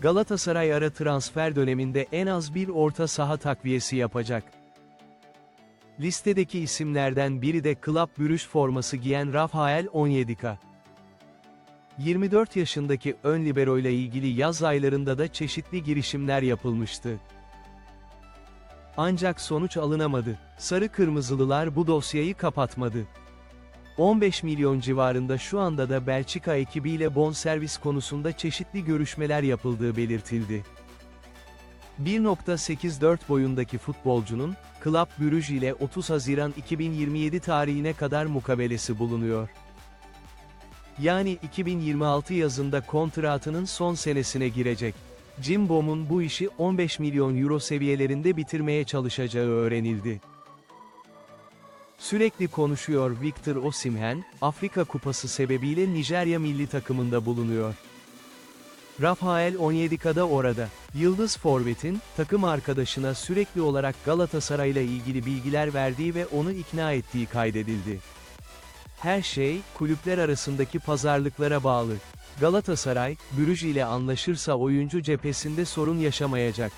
Galatasaray ara transfer döneminde en az bir orta saha takviyesi yapacak. Listedeki isimlerden biri de Club Brugge forması giyen Rafael Onyedika. 24 yaşındaki ön libero ile ilgili yaz aylarında da çeşitli girişimler yapılmıştı. Ancak sonuç alınamadı. Sarı Kırmızılılar bu dosyayı kapatmadı. 15 milyon civarında şu anda da Belçika ekibiyle bonservis konusunda çeşitli görüşmeler yapıldığı belirtildi. 1.84 boyundaki futbolcunun, Club Brugge ile 30 Haziran 2027 tarihine kadar mukabelesi bulunuyor. Yani 2026 yazında kontratının son senesine girecek. Jim Bom'un bu işi 15 milyon euro seviyelerinde bitirmeye çalışacağı öğrenildi. Sürekli konuşuyor Victor Osimhen, Afrika Kupası sebebiyle Nijerya milli takımında bulunuyor. Rafael Onyedika'da orada. Yıldız Forvet'in, takım arkadaşına sürekli olarak Galatasaray'la ilgili bilgiler verdiği ve onu ikna ettiği kaydedildi. Her şey, kulüpler arasındaki pazarlıklara bağlı. Galatasaray, Brüj ile anlaşırsa oyuncu cephesinde sorun yaşamayacak.